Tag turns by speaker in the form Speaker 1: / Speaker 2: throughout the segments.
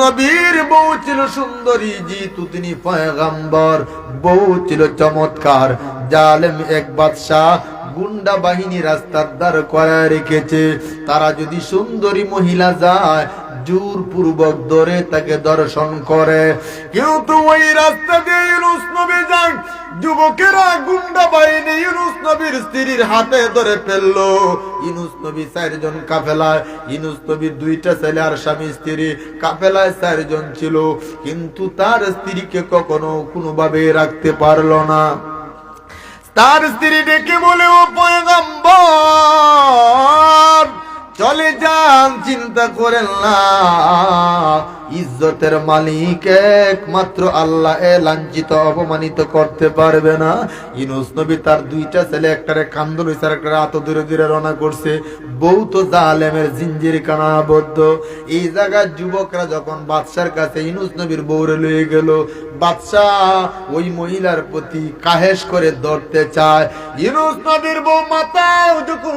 Speaker 1: নবীর বউ ছিল সুন্দরী জিতু তিনি পয়গাম্বর। বউ ছিল চমৎকার জালেম এক বাদশাহ। গুন্ডা বাহিনী রাস্তার দ্বার করায় রেখেছে। তারা যদি সুন্দরী মহিলা যায় জোর পূর্বক ধরে তাকে দর্শন করে। কিন্তু ওই রাস্তা দিয়ে ইউনুস যান যুবকেরা গুন্ডা বাহিনী ইউনুস নবীর স্ত্রীর হাতে ধরে ফেলল। ইউনুস নবী চারজন কাফেলায়, ইউনুস নবীর দুইটা ছেলে আর স্বামী স্ত্রী। কাফেলায় চারজন ছিল, কিন্তু তার স্ত্রীকে কখনো কোনোভাবে রাখতে পারল না। তার স্ত্রী ডেকে বলে ও পয়গম্বর! চলে যান, চিন্তা করেন না। ইজ্জতের মালিক একমাত্র আল্লাহ এ লাঞ্ছিত, অপমানিত করতে পারবে না। ইনুস নবী তার দুইটা ছেলে, একটারে কান্দল হয়েছে আর একটা আত দূরে দূরে রওনা করছে। বউ তো জালেমের জিঞ্জির কানাবদ্ধ এই জায়গার যুবকরা যখন বাদশার কাছে ইনুস নবীর বউরে লয়ে গেল, বাদশাহ ওই মহিলার প্রতি কাহেস করে ধরতে চায়। ইনুস নবীর বউ মাথা যখন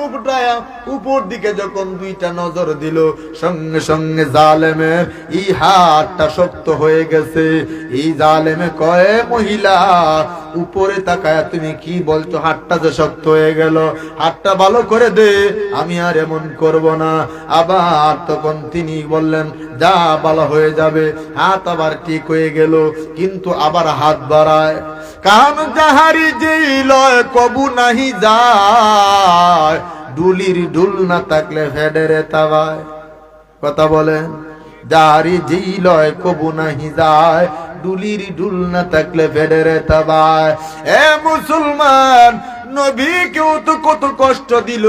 Speaker 1: উপর দিকে যখন দুইটা নজর দিল। সঙ্গে সঙ্গে জালেমের এই হাতটা শক্ত হয়ে গেছে। এই জালেমে কয়ে, মহিলা, উপরে তাকায় তুমি কি বলছো? হাতটা যে শক্ত হয়ে গেল। হাতটা ভালো করে দে, আমি আর এমন করব না। আবার তখন তিনি বললেন, যা ভালো হয়ে যাবে, হাত আবার ঠিক হয়ে গেল, কিন্তু আবার হাত বাড়ায়। কান যাহারি যেই লয়, কবু নাহি যায়। ডুলির ডুল না থাকলে ফেডেরে তাবায় কথা বলেন যারি যেই লয় কবু নাহি যায় ডুলির ডুল না থাকলে ফেডেরে তাবায় এ মুসলমান, নবী কেউ তো কত কষ্ট দিল,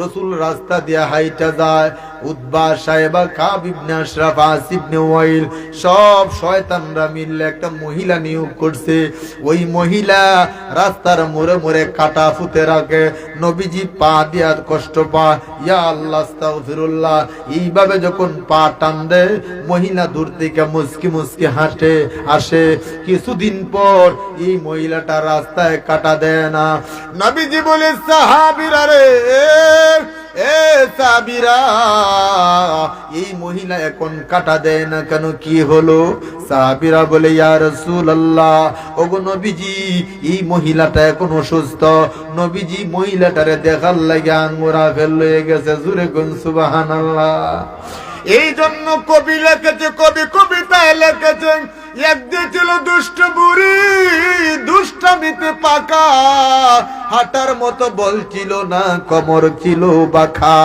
Speaker 1: রসুল রাস্তা দিয়ে হাইটা যায়। উদ্বা সাহেবা, কাব ইবনে আশরাফ আসিবনে ওয়াইল সব শয়তানরা মিললে একটা মহিলা নিয়োগ করছে। ওই মহিলা রাস্তার মোড়ে মোড়ে কাটা ফুতে রাখে। নবীজি পা দিয়া কষ্ট পা ইয়া আল্লাহ, আস্তাগফিরুল্লাহ। এইভাবে যখন পা টান দেয় মহিলা দূর থেকে মুসকি মুসকি হাঁটে, আসে। কিছুদিন পর এই মহিলাটা রাস্তায় কাটা দেয় না। নবীজি বলে, সাহাবিরা রে এ এই মহিলা এখন কাটা দেয় না কেন? কি হলো? সাবিরা বলে, ইয়া রাসূলুল্লাহ, ওগো নবীজি, এই মহিলাটা এখন অসুস্থ নবীজি মহিলাটারে দেখার লাগে আঙ্গুরা ফেল হয়ে গেছে, জুরে কোন সুবহানাল্লাহ। এই জন্য কবি লিখেছে, কবি কবিতায় লিখেছেন একদিন ছিল দুষ্ট বুড়ি, দুষ্টামিতে পাকা। হাঁটার মতো বল ছিল না, কমর ছিল বাখা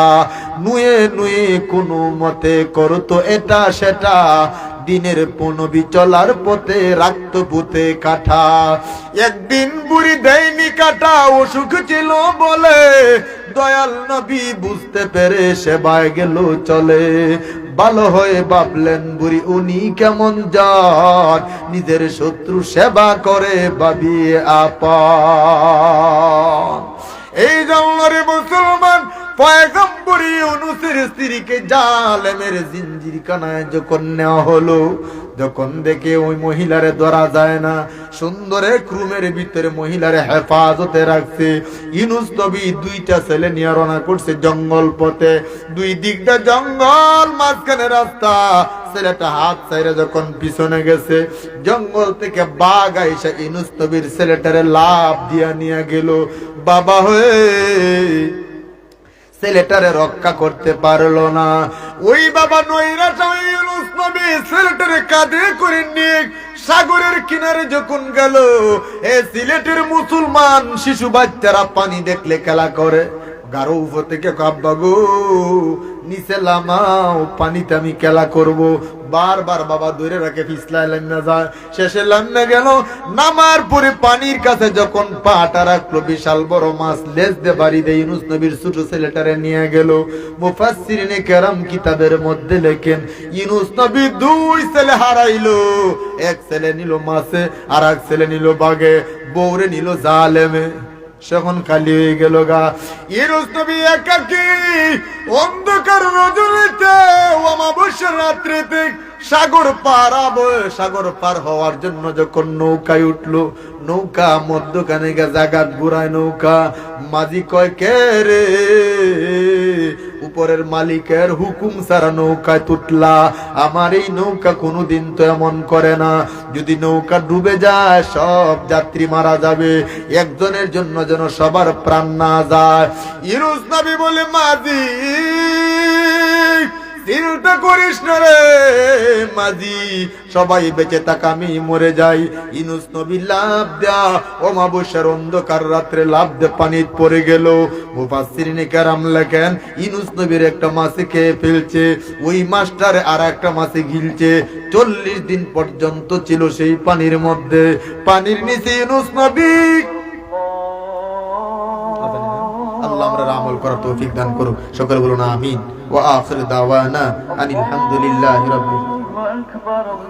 Speaker 1: নুয়ে নুয়ে কোনো মতে করতো এটা সেটা। দিনের পনবি চলার পথে রাখত পুতে কাঠা একদিন বুড়ি দেয়নি কাটা, অসুখ ছিল বলে। দয়াল নবী বুঝতে পেরে সেবায় গেল চলে। ভালো হয়ে ভাবলেন বুড়ি, উনি কেমন যান নিজের শত্রু সেবা করে ভাবিয়ে আপা এই জন্য মুসলমান স্ত্রীকে জিঞ্জির কানায় যখন নেওয়া যখন দেখে ওই মহিলারে ধরা যায় না, সুন্দর এক রুমের ভিতরে হেফাজতে রাখছে। ইনুস দুইটা ছেলে নিয়ে রওনা করছে জঙ্গল পথে। দুই দিকটা জঙ্গল, মাঝখানে রাস্তা। ছেলেটা হাত চাইরে যখন পিছনে গেছে, জঙ্গল থেকে বাঘ আইসা ইনুস নবীর ছেলেটারে লাভ দিয়া নিয়ে গেল। বাবা হয়ে ছেলেটারে রক্ষা করতে পারল না। ওই বাবা ওই ইউনুস নবী কাঁধে করে নিয়ে সাগরের কিনারে যখন গেল, এ সিলেটের মুসলমান শিশু বাচ্চারা পানি দেখলে খেলা করে। গারো উপর থেকে কাব্বা গো নিচে লামাও, পানিতে আমি খেলা করব। বারবার বাবা দূরে রাখে, ফিসলায় লাম্না যায়। শেষে লাম্না গেল, নামার পরে পানির কাছে যখন পাটা রাখল, বিশাল বড় মাছ লেজ দে বাড়ি দিয়ে ইউনুস নবীর ছোট ছেলেটারে নিয়ে গেল। মুফাসসিরিনে কেরাম কিতাবের মধ্যে লেখেন, ইউনুস নবী দুই ছেলে হারাইলো। এক ছেলে নিল মাছে, আর এক ছেলে নিল বাগে। বউরে নিল জালেমে। সেখন খালি হয়ে গেল গা ইরুস নবী একাকি অন্ধকার রজনীতে অমাবস্যার রাত্রিতে সাগর পার সাগর পার হওয়ার জন্য যখন নৌকায় উঠল, নৌকা মধ্যখানে জাগাত ঘুরায় নৌকা, মাঝি কয়, কে রে? উপরের মালিকের হুকুম সারা নৌকায় তুটলা আমার এই নৌকা কোনোদিন তো এমন করে না। যদি নৌকা ডুবে যায়, সব যাত্রী মারা যাবে। একজনের জন্য যেন সবার প্রাণ না যায়। ইরুস নবী বলে মাদি চিন্তা করিস না রে। মাঝি, সবাই বেঁচে থাক মরে যাই। ইনুস নবী লাভ দেয়া, অমাবস্যার অন্ধকার রাত্রে লাভ দে পানিত পড়ে গেল। মুফাসসিরিনে কেরাম লেখেন, ইনুস নবীর একটা মাছে খেয়ে ফেলছে, ওই মাছটার আর একটা মাছে গিলছে। চল্লিশ দিন পর্যন্ত ছিল সেই পানির মধ্যে। পানির নিচে ইনুস নবী। আমল করার তৌফিক দান করুক। সকলে বলুন আমিন। ওয়া আখির দাওয়ানা আনিল হামদুলিল্লাহি
Speaker 2: Uncompatible.